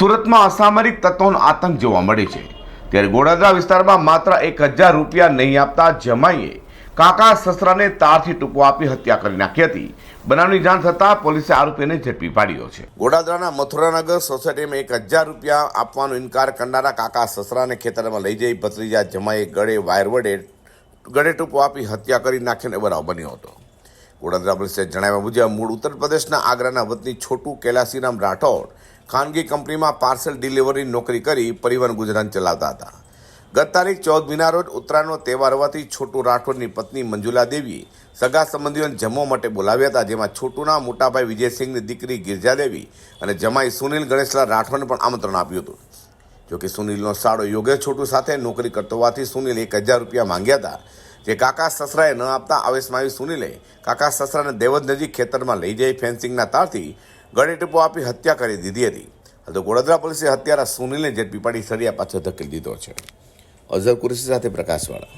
સુરતમાં અસામરિક તત્વોનો આતંક જોવા મળે છે. ત્યારે ગોડાદરા વિસ્તારમાં માત્ર એક હજાર રૂપિયા નહીં આપતા જમાઈએ કાકા સસરાને તારથી ટૂંકો આપી હત્યા કરી નાખી હતી. બનાવની જાણ થતાં પોલીસે આરોપીને ઝડપી પાડ્યો છે. ગોડાદરાના મથુરાનગર સોસાયટીમાં એક હજાર રૂપિયા આપવાનો ઇનકાર કરનારા કાકા સસરાને ખેતરમાં લઈ જઈ ભત્રીજા જમાઈએ ગળે વાયર વડે ગળે ટૂંકો આપી હત્યા કરી નાખીને બનાવ બન્યો હતો. ગોડાદરા પોલીસે જણાવ્યા મુજબ મૂળ ઉત્તર પ્રદેશના આગ્રાના વતની છોટુ કૈલાસીરામ રાઠોડ ખાનગી કંપનીમાં પાર્સલ ડિલિવરી નોકરી કરી પરિવહન ગુજરાન ચલાવતા હતા. ગત તારીખ ચૌદ મીના રોજ ઉત્તરાયણનો તહેવાર હોવાથી છોટુ રાઠોડની પત્ની મંજુલા દેવીએ સગા સંબંધીઓને જમવા માટે બોલાવ્યા હતા, જેમાં છોટુના મોટાભાઈ વિજયસિંહની દીકરી ગિરજાદેવી અને જમાઈ સુનિલ ગણેશલાલ રાઠોડને પણ આમંત્રણ આપ્યું હતું. જોકે સુનિલનો સાળો યોગેશ છોટુ સાથે નોકરી કરતો હોવાથી સુનિલ એક હજાર રૂપિયા માંગ્યા હતા, જે કાકા સસરાએ ન આપતા આવેશમાં આવી સુનિલે કાકા સસરાને દેવદ નજીક ખેતરમાં લઈ જઈ ફેન્સિંગના તારથી ગળે ટીપો આપી હત્યા કરી દીધી હતી. તો ગોળદરા પોલીસે હત્યારા સુનિલને ઝડપી પાડી સળિયા પાછળ ધકેલી દીધો છે. અઝર કુરેશી સાથે પ્રકાશવાળા.